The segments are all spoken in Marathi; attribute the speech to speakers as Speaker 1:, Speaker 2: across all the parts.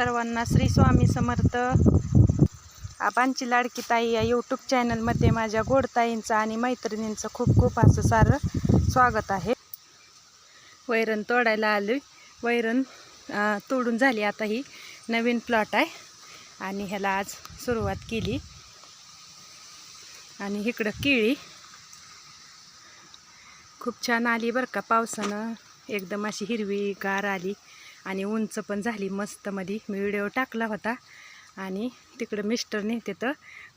Speaker 1: सर्वांना श्री स्वामी समर्थ. आबांची लाडकी ताई या यूट्यूब चॅनलमध्ये माझ्या गोडताईंचं आणि मैत्रिणींचं खूप खूप असं सारं स्वागत आहे. वैरण तोडायला आलो वैरण तोडून झाली आता ही. नवीन प्लॉट आहे. आणि ह्याला आज सुरुवात केली. आणि इकडं केळी. खूप छान आली बरं का पावसानं. एकदम अशी हिरवी गार आली. आणि उंच पण झाली मस्त मध्ये मी व्हिडिओ टाकला होता. आणि तिकडं मिस्टर नेते तर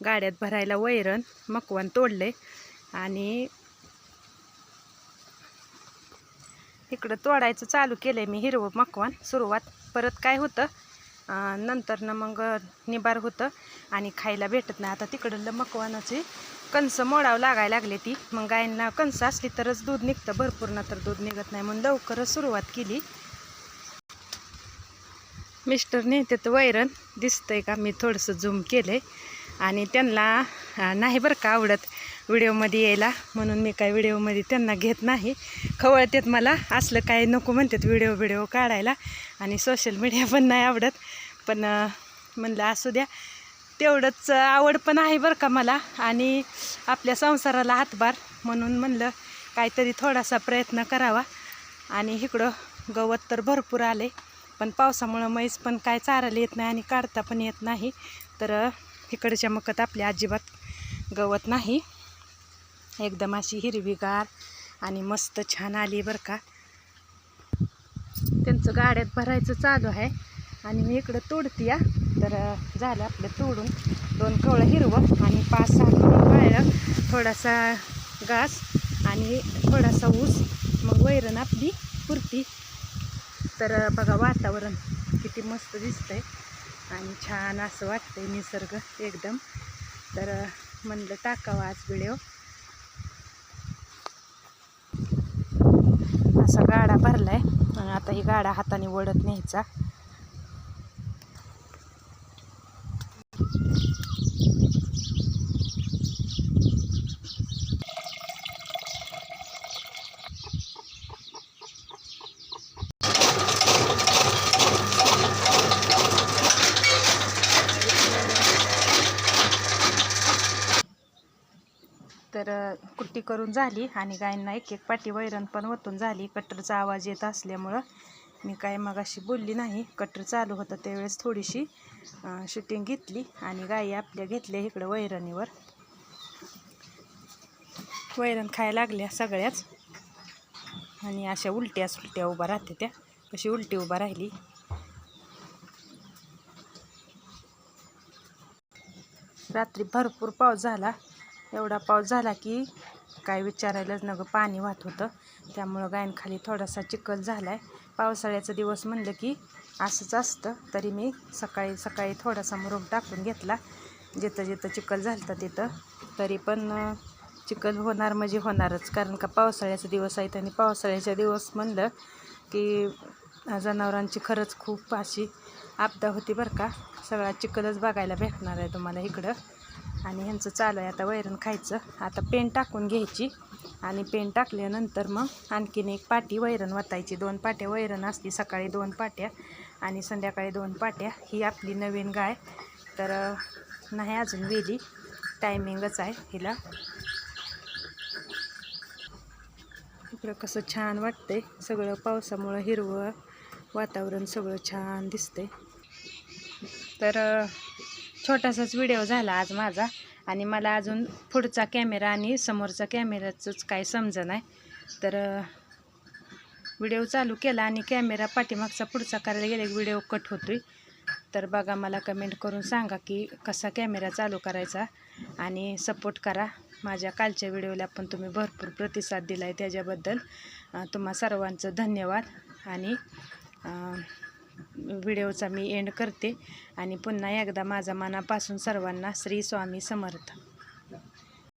Speaker 1: गाड्यात भरायला वैरण मकवान तोडले. आणि इकडं तोडायचं चालू केलं मी हिरवं मकवान. सुरुवात परत काय होतं? नंतरनं मग निबार होतं आणि खायला भेटत नाही. आता तिकडलं मकवानाची कणसं मोडावं लागायला लागले ती. मग गायींना कणसं असली तरच दूध निघतं. भरपूर ना तर दूध निघत नाही म्हणून लवकरच सुरुवात केली. मिस्टर त्यात वैरण दिसतंय का? मी थोडंसं झूम केलंय. आणि त्यांना नाही बरं का आवडत व्हिडिओमध्ये यायला. म्हणून मी काय व्हिडिओमध्ये त्यांना घेत नाही. खवळतात मला असलं काय नको म्हणतात व्हिडिओ व्हिडिओ काढायला. आणि सोशल मीडिया पण नाही आवडत. पण म्हणलं असू द्या. तेवढंच आवड पण आहे बरं का मला. आणि आपल्या संसाराला हातभार म्हणून म्हणलं काहीतरी थोडासा प्रयत्न करावा. आणि इकडं गवत तर भरपूर आले पण पावसामुळं म्हैस पण काय चारायला येत नाही आणि काढता पण येत नाही. तर इकडच्या मकत आपल्या अजिबात गवत नाही. एकदम अशी हिरवीगार आणि मस्त छान आली बरं का. त्यांचं गाड्यात भरायचं चालू आहे आणि मी इकडं तोडते या तर झालं आपलं तोडून. दोन कवळं हिरवं आणि पाच सहा कवळं काळं. थोडासा घास आणि थोडासा ऊस. मग वैरण आपली पुरती. तर बघा वातावरण किती मस्त दिसतंय आणि छान असं वाटतंय निसर्ग एकदम. तर म्हणलं टाकावा आज व्हिडिओ. असा गाडा भरलाय आता ही गाडा हाताने ओढत न्यायचा. तर कुट्टी करून झाली आणि गायींना एक एक पाटी वैरण पण ओतून झाली. कटरचा आवाज येत असल्यामुळं मी काय मग अशी बोलली नाही. कटर चालू होतं त्यावेळेस थोडीशी शूटिंग घेतली आणि गायी आपल्या घेतल्या इकडं वैरणीवर. वैरण खायला लागल्या सगळ्याच. आणि अशा उलट्या सुलट्या उभा राहते त्या. कशी उलटी उभा राहिली. रात्री भरपूर पाऊस झाला. एवढा पाऊस झाला की काय विचारायलाच नको पाणी वाहत होतं. त्यामुळं गायनखाली थोडासा चिखल झाला आहे पावसाळ्याचा दिवस म्हणलं की असंच असतं तरी मी सकाळी सकाळी थोडासा मुरुम टाकून घेतला. जिथं जिथं चिखल झालं तिथं. तरी पण चिखल होणार म्हणजे होणारच. कारण का पावसाळ्याचा दिवस आहे आणि पावसाळ्याचा दिवस म्हणलं की जनावरांची खरंच खूप अशी आपदा होती बरं का. सगळा चिखलच बघायला भेटणार आहे तुम्हाला इकडं. आणि ह्यांचं चालू आहे. आता वैरण खायचं. आता पेन टाकून घ्यायची. आणि पेन टाकल्यानंतर मग आणखीन एक पाटी वैरण वाटायची दोन पाट्या वैरण असली सकाळी दोन पाट्या आणि संध्याकाळी दोन पाट्या. ही आपली नवीन गाय. तर नाही अजून वेली. टायमिंगच आहे हिला. इकडं कसं छान वाटतंय. सगळं पावसामुळं हिरवं वातावरण सगळं छान दिसतंय. तर छोटासाच व्हिडिओ झाला आज माझा. आणि मला अजून पुढचा कॅमेरा आणि समोरचा कॅमेराचंच काय समजं नाही. तर व्हिडिओ चालू केला आणि कॅमेरा पाठीमागचा पुढचा करायला गेले. व्हिडिओ कट होतोय. तर बघा मला कमेंट करून सांगा की कसा कॅमेरा चालू करायचा आणि सपोर्ट करा. माझ्या कालच्या व्हिडिओला पण तुम्ही भरपूर प्रतिसाद दिला आहे त्याच्याबद्दल तुम्हा सर्वांचं धन्यवाद. आणि व्हिडिओचा मी एंड करते. आणि पुन्हा एकदा माझा मनापासून सर्वांना श्री स्वामी समर्थ.